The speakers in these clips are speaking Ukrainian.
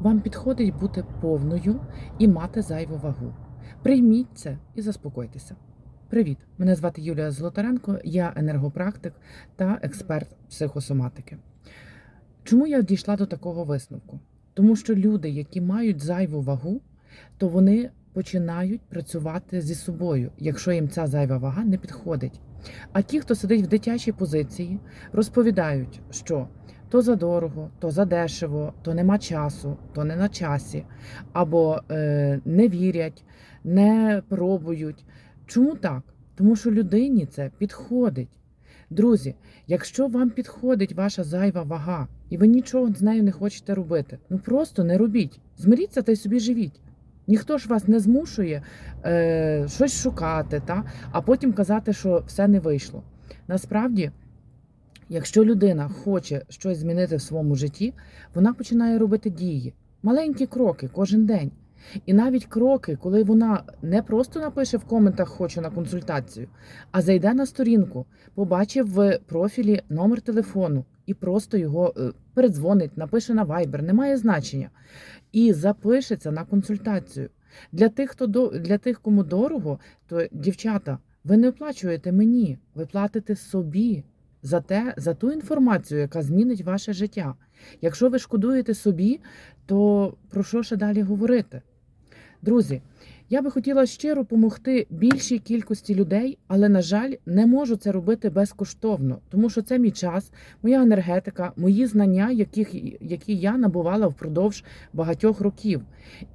Вам підходить бути повною і мати зайву вагу. Прийміть це і заспокойтеся. Привіт! Мене звати Юлія Золотаренко, я енергопрактик та експерт психосоматики. Чому я дійшла до такого висновку? Тому що люди, які мають зайву вагу, то вони починають працювати зі собою, якщо їм ця зайва вага не підходить. А ті, хто сидить в дитячій позиції, розповідають, що то задорого, то задешево, то нема часу, то не на часі, або е, не вірять, не пробують. Чому так? Тому що людині це підходить. Друзі, якщо вам підходить ваша зайва вага, і ви нічого з нею не хочете робити, ну просто не робіть. Змиріться та й собі живіть. Ніхто ж вас не змушує е, щось шукати, та? а потім казати, що все не вийшло. Насправді, якщо людина хоче щось змінити в своєму житті, вона починає робити дії, маленькі кроки кожен день. І навіть кроки, коли вона не просто напише в коментах Хочу на консультацію, а зайде на сторінку, побачив в профілі номер телефону і просто його е, передзвонить, напише на Viber, немає значення. І запишеться на консультацію. Для тих, хто для тих, кому дорого, то дівчата, ви не оплачуєте мені, ви платите собі за те, за ту інформацію, яка змінить ваше життя. Якщо ви шкодуєте собі, то про що ще далі говорити? Друзі, я би хотіла щиро допомогти більшій кількості людей, але, на жаль, не можу це робити безкоштовно, тому що це мій час, моя енергетика, мої знання, яких, які я набувала впродовж багатьох років.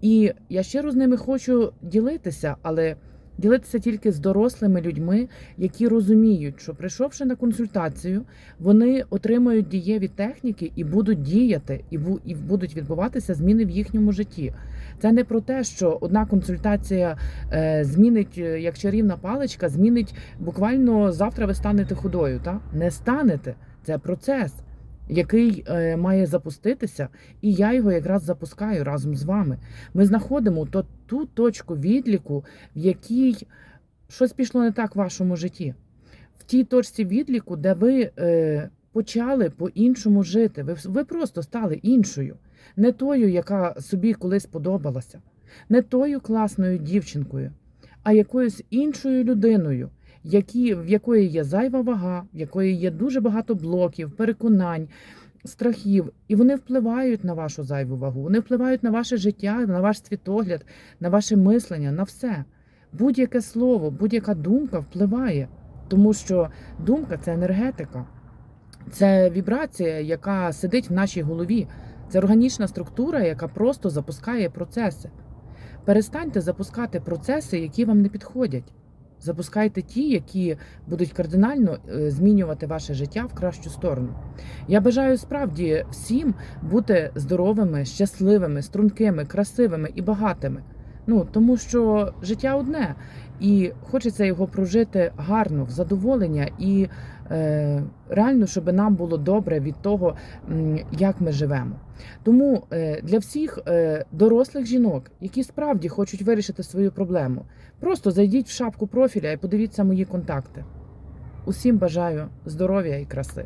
І я щиро з ними хочу ділитися, але ділитися тільки з дорослими людьми, які розуміють, що прийшовши на консультацію, вони отримають дієві техніки і будуть діяти, і і будуть відбуватися зміни в їхньому житті. Це не про те, що одна консультація е, змінить, е, як чарівна паличка, змінить буквально завтра ви станете худою. Та? Не станете. Це процес, який е, має запуститися, і я його якраз запускаю разом з вами. Ми знаходимо то, ту точку відліку, в якій щось пішло не так в вашому житті. В тій точці відліку, де ви е, почали по-іншому жити. Ви, ви просто стали іншою, не тою, яка собі колись подобалася, не тою класною дівчинкою, а якоюсь іншою людиною, які, в якої є зайва вага, в якої є дуже багато блоків, переконань. Страхів, і вони впливають на вашу зайву вагу, вони впливають на ваше життя, на ваш світогляд, на ваше мислення, на все. Будь-яке слово, будь-яка думка впливає, тому що думка це енергетика, це вібрація, яка сидить в нашій голові. Це органічна структура, яка просто запускає процеси. Перестаньте запускати процеси, які вам не підходять. Запускайте ті, які будуть кардинально е, змінювати ваше життя в кращу сторону. Я бажаю справді всім бути здоровими, щасливими, стрункими, красивими і багатими. Ну тому що життя одне, і хочеться його прожити гарно, в задоволення і е, реально, щоб нам було добре від того, як ми живемо. Тому е, для всіх е, дорослих жінок, які справді хочуть вирішити свою проблему, просто зайдіть в шапку профіля і подивіться мої контакти. Усім бажаю здоров'я і краси.